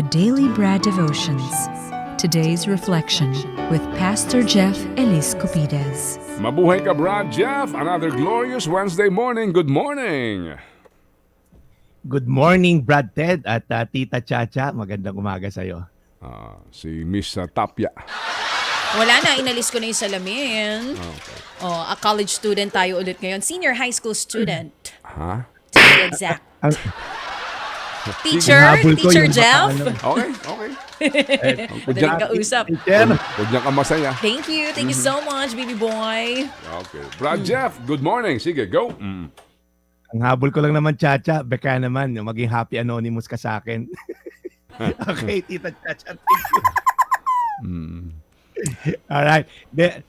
the Daily Bread Devotions. Today's reflection with Pastor Jeff Elise Cupides. Mabuhay ka, Brad Jeff. Another glorious Wednesday morning. Good morning. Good morning, Brad Ted at uh, Tita Chacha. Magandang umaga sa'yo. Ah, si Miss uh, Tapia. Wala na, inalis ko na yung salamin. Okay. Oh, a college student tayo ulit ngayon. Senior high school student. Ha? To be exact. Teacher, Teacher Jeff. ano. Okay, okay. Huwag kang kausap. Huwag niya ka masaya. Thank you. Thank you so much, baby boy. Okay. Brad Jeff, good morning. Sige, go. Mm. ang habol ko lang naman, Chacha. Beka naman, yung maging happy anonymous ka sa akin. okay, Tita Chacha. Thank you. Mm. Alright. De,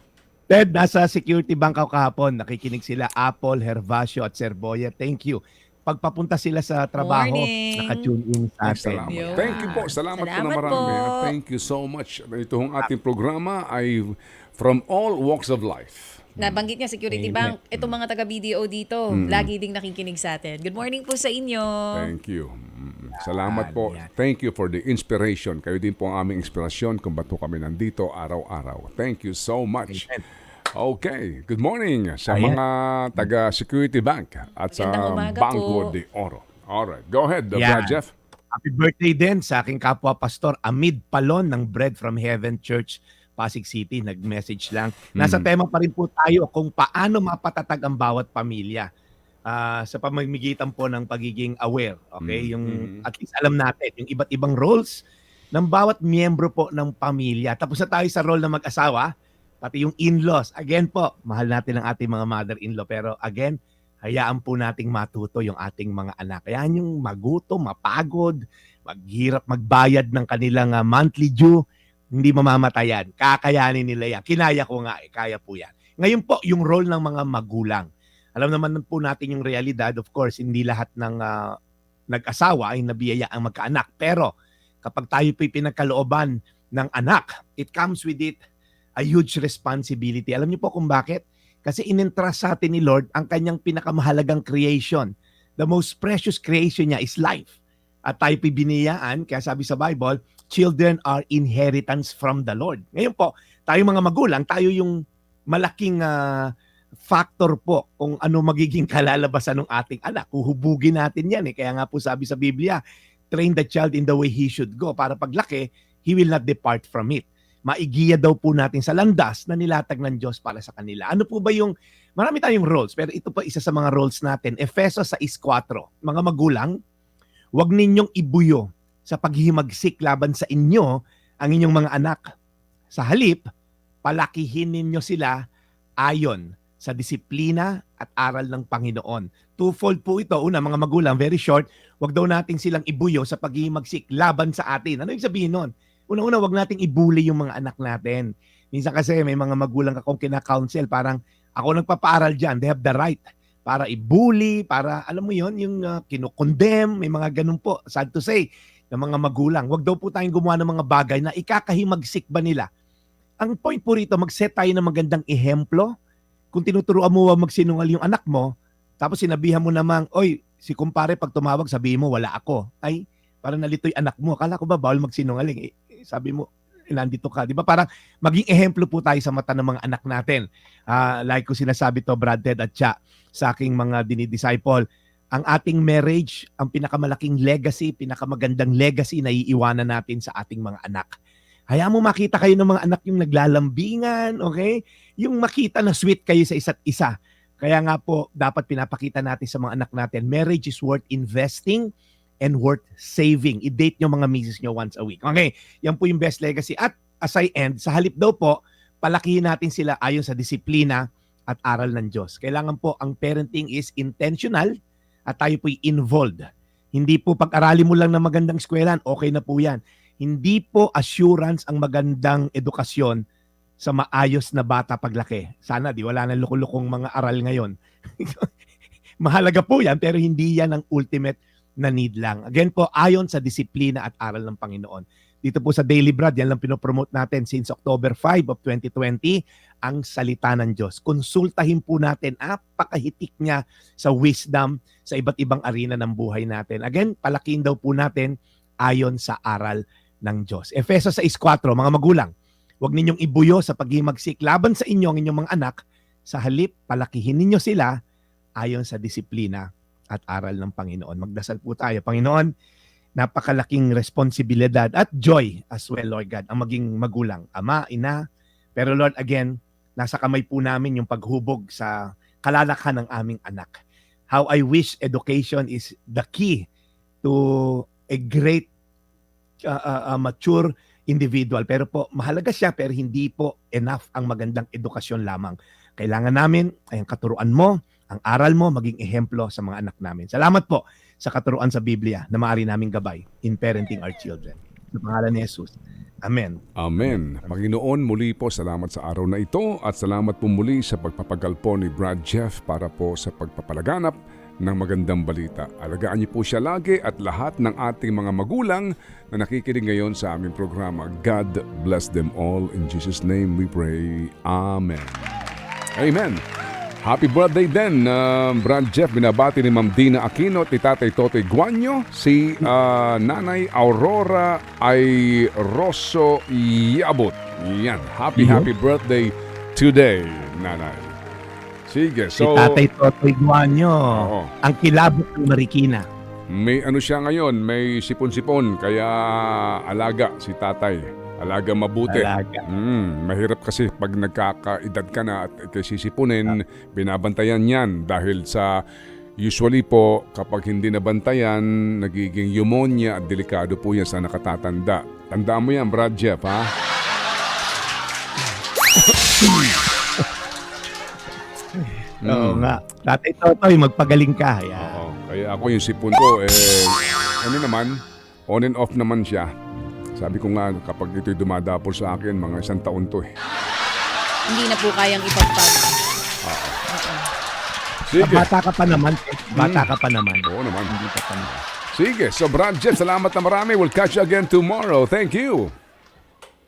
Ted, nasa security bank ako kahapon. Nakikinig sila Apple, Hervasio at Serboya. Thank you. Pagpapunta sila sa trabaho, Morning. nakatune in sa atin. salamat. Yun. Thank you po. Salamat, po na Salamat marami. po. Thank you so much. Ito hong ating programa ay from all walks of life. Nabanggit niya Security Amen. Bank. Itong mga taga-BDO dito, lagi ding nakikinig sa atin. Good morning po sa inyo. Thank you. Mm, Salamat po. Thank you for the inspiration. Kayo din po ang aming inspirasyon kung ba't po kami nandito araw-araw. Thank you so much. Amen. Okay. Good morning sa Ayan. mga taga-Security Bank at sa Magandang umaga Banco po. de Oro. Alright. Go ahead, uh, Yan. Brad Jeff. Happy birthday din sa aking kapwa pastor Amid Palon ng Bread from Heaven Church, Pasig City. Nag-message lang. Nasa Mm. tema pa rin po tayo kung paano mapatatag ang bawat pamilya. Ah, sa pamamagitan po ng pagiging aware, okay? Mm. Yung Mm. at least alam natin yung iba't ibang roles ng bawat miyembro po ng pamilya. Tapos na tayo sa role ng mag-asawa, pati yung in-laws. Again po, mahal natin ang ating mga mother-in-law pero again, hayaan po nating matuto yung ating mga anak. Hayaan yung magutom, mapagod, maghirap magbayad ng kanilang ah, monthly due, hindi mamamatayan. Kakayanin nila yan. Kinaya ko nga, eh, kaya po yan. Ngayon po, yung role ng mga magulang. Alam naman po natin yung realidad, of course, hindi lahat ng ah, nag-asawa ay nabiyaya ang magkaanak. Pero kapag tayo po'y pinagkalooban ng anak, it comes with it a huge responsibility. Alam niyo po kung bakit? Kasi in-entrust sa atin ni Lord ang kanyang pinakamahalagang creation. The most precious creation niya is life. At tayo po'y biniyaan, kaya sabi sa Bible, children are inheritance from the Lord. Ngayon po, tayo mga magulang, tayo yung malaking ah, factor po kung ano magiging kalalabasan ng ating anak. Huhubugin natin yan eh. Kaya nga po sabi sa Biblia, train the child in the way he should go para paglaki, he will not depart from it. Maigiya daw po natin sa landas na nilatag ng Diyos para sa kanila. Ano po ba yung, marami tayong roles, pero ito po isa sa mga roles natin. Efeso 6.4, mga magulang, huwag ninyong ibuyo sa paghihimagsik laban sa inyo ang inyong mga anak. Sa halip, palakihin ninyo sila ayon sa disiplina at aral ng Panginoon. Twofold po ito. Una, mga magulang, very short, wag daw nating silang ibuyo sa paghihimagsik laban sa atin. Ano yung sabihin nun? Una-una, wag nating ibuli yung mga anak natin. Minsan kasi may mga magulang akong kina-counsel, parang ako nagpapaaral dyan, they have the right para ibuli, para alam mo yon yung uh, kinukondem, may mga ganun po, sad to say, ng mga magulang. Wag daw po tayong gumawa ng mga bagay na ikakahimagsik ba nila. Ang point po rito, mag-set tayo ng magandang ehemplo. Kung tinuturuan mo magsinungal yung anak mo, tapos sinabihan mo namang, oy, si kumpare pag tumawag, sabihin mo, wala ako. Ay, parang nalito yung anak mo. Akala ko ba, bawal magsinungaling? Eh, sabi mo, nandito ka. Di ba? Parang maging ehemplo po tayo sa mata ng mga anak natin. Ah, like ko sinasabi to, Brad Ted at Cha, sa aking mga dinidisciple, ang ating marriage, ang pinakamalaking legacy, pinakamagandang legacy na iiwanan natin sa ating mga anak. Hayaan mo makita kayo ng mga anak yung naglalambingan, okay? Yung makita na sweet kayo sa isa't isa. Kaya nga po, dapat pinapakita natin sa mga anak natin, marriage is worth investing and worth saving. I-date nyo mga misis nyo once a week. Okay, yan po yung best legacy. At as I end, sa halip daw po, palakihin natin sila ayon sa disiplina at aral ng Diyos. Kailangan po ang parenting is intentional at tayo po'y involved. Hindi po pag-arali mo lang ng magandang eskwelahan, okay na po yan. Hindi po assurance ang magandang edukasyon sa maayos na bata paglaki. Sana di wala na lukulukong mga aral ngayon. Mahalaga po yan pero hindi yan ang ultimate na need lang. Again po, ayon sa disiplina at aral ng Panginoon. Dito po sa Daily Bread, yan lang pinopromote natin since October 5 of 2020, ang salita ng Diyos. Konsultahin po natin, apakahitik niya sa wisdom sa iba't ibang arena ng buhay natin. Again, palakihin daw po natin ayon sa aral ng Diyos. Efeso 6.4, mga magulang, huwag ninyong ibuyo sa paghimagsik laban sa inyo ang inyong mga anak, sa halip, palakihin ninyo sila ayon sa disiplina at aral ng Panginoon. Magdasal po tayo. Panginoon, napakalaking responsibilidad at joy as well, Lord God, ang maging magulang, ama, ina. Pero Lord, again, nasa kamay po namin yung paghubog sa kalalakhan ng aming anak. How I wish education is the key to a great uh, uh, uh, mature individual. Pero po, mahalaga siya pero hindi po enough ang magandang edukasyon lamang. Kailangan namin ay ang katuruan mo, ang aral mo, maging ehemplo sa mga anak namin. Salamat po sa katuruan sa Biblia na maaari naming gabay in parenting our children. Sa pangalan ni Jesus. Amen. Amen. Panginoon, muli po salamat sa araw na ito at salamat po muli sa pagpapagal po ni Brad Jeff para po sa pagpapalaganap ng magandang balita. Alagaan niyo po siya lagi at lahat ng ating mga magulang na nakikinig ngayon sa aming programa. God bless them all. In Jesus' name we pray. Amen. Amen. Happy birthday din, uh, Brad Jeff. Binabati ni Ma'am Dina Aquino at ni Tatay Totoy Guanyo. Si uh, Nanay Aurora ay Rosso Yabot. Yan. Happy, Iyo. happy birthday today, Nanay. Sige, Si so... Tatay Totoy Guanyo, Oo. ang kilabot ng Marikina. May ano siya ngayon, may sipon-sipon, kaya alaga si tatay. Alaga mabuti. Talaga. Mm, mahirap kasi pag nagkakaedad ka na at sisipunin, binabantayan yan dahil sa usually po kapag hindi nabantayan, nagiging pneumonia at delikado po yan sa nakatatanda. Tandaan mo yan, Brad Jeff, ha? Oo Mm. nga. Tatay Totoy, magpagaling ka. Yan. Oo. Kaya ako yung sipon ko, eh, ano naman, on and off naman siya. Sabi ko nga, kapag ito'y dumadapol sa akin, mga isang taon to eh. Hindi na po kayang ipagpag. Sige. Bata ka pa naman. eh. Bata ka pa naman. Oo naman. Hindi ka pa naman. Sige. So, Brad Jeff, salamat na marami. We'll catch you again tomorrow. Thank you.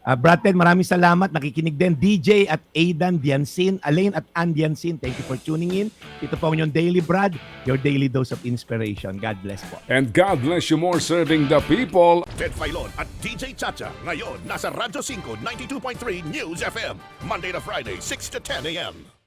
Uh, Brad Ted, maraming salamat. Nakikinig din DJ at Aidan Diansin, Alain at Ann Diansin. Thank you for tuning in. Ito po ang inyong Daily Brad, your daily dose of inspiration. God bless po. And God bless you more serving the people. Ted Filon at DJ Chacha. Ngayon, nasa Radyo 5, 92.3 News FM. Monday to Friday, 6 to 10 a.m.